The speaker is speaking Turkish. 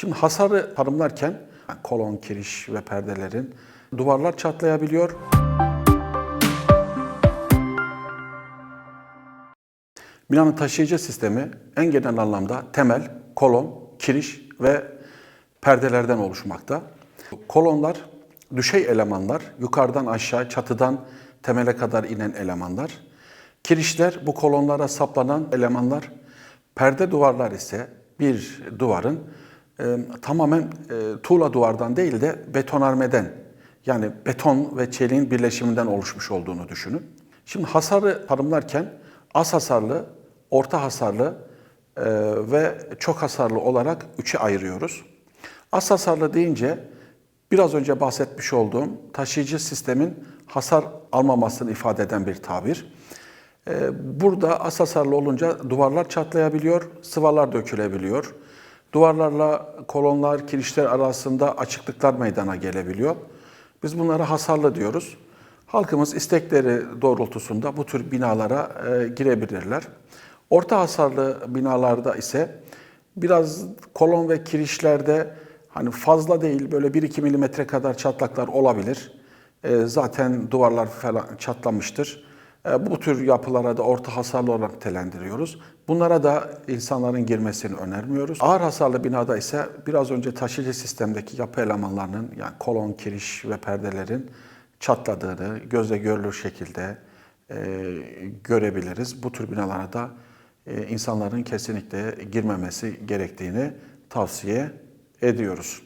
Şimdi hasarı tanımlarken kolon, kiriş ve perdelerin duvarlar çatlayabiliyor. Binanın taşıyıcı sistemi en genel anlamda temel, kolon, kiriş ve perdelerden oluşmakta. Kolonlar düşey elemanlar, yukarıdan aşağı, çatıdan temele kadar inen elemanlar. Kirişler bu kolonlara saplanan elemanlar. Perde duvarlar ise bir duvarın e, tamamen e, tuğla duvardan değil de betonarmeden yani beton ve çeliğin birleşiminden oluşmuş olduğunu düşünün. Şimdi hasarı tanımlarken az hasarlı, orta hasarlı e, ve çok hasarlı olarak üçe ayırıyoruz. Az hasarlı deyince biraz önce bahsetmiş olduğum taşıyıcı sistemin hasar almamasını ifade eden bir tabir. Burada az hasarlı olunca duvarlar çatlayabiliyor, sıvalar dökülebiliyor. Duvarlarla kolonlar, kirişler arasında açıklıklar meydana gelebiliyor. Biz bunlara hasarlı diyoruz. Halkımız istekleri doğrultusunda bu tür binalara e, girebilirler. Orta hasarlı binalarda ise biraz kolon ve kirişlerde hani fazla değil böyle 1-2 milimetre kadar çatlaklar olabilir. E, zaten duvarlar falan çatlamıştır. E, Bu tür yapılara da orta hasarlı olarak nitelendiriyoruz. Bunlara da insanların girmesini önermiyoruz. Ağır hasarlı binada ise biraz önce taşıyıcı sistemdeki yapı elemanlarının yani kolon, kiriş ve perdelerin çatladığını gözle görülür şekilde e, görebiliriz. Bu tür binalara da e, insanların kesinlikle girmemesi gerektiğini tavsiye ediyoruz.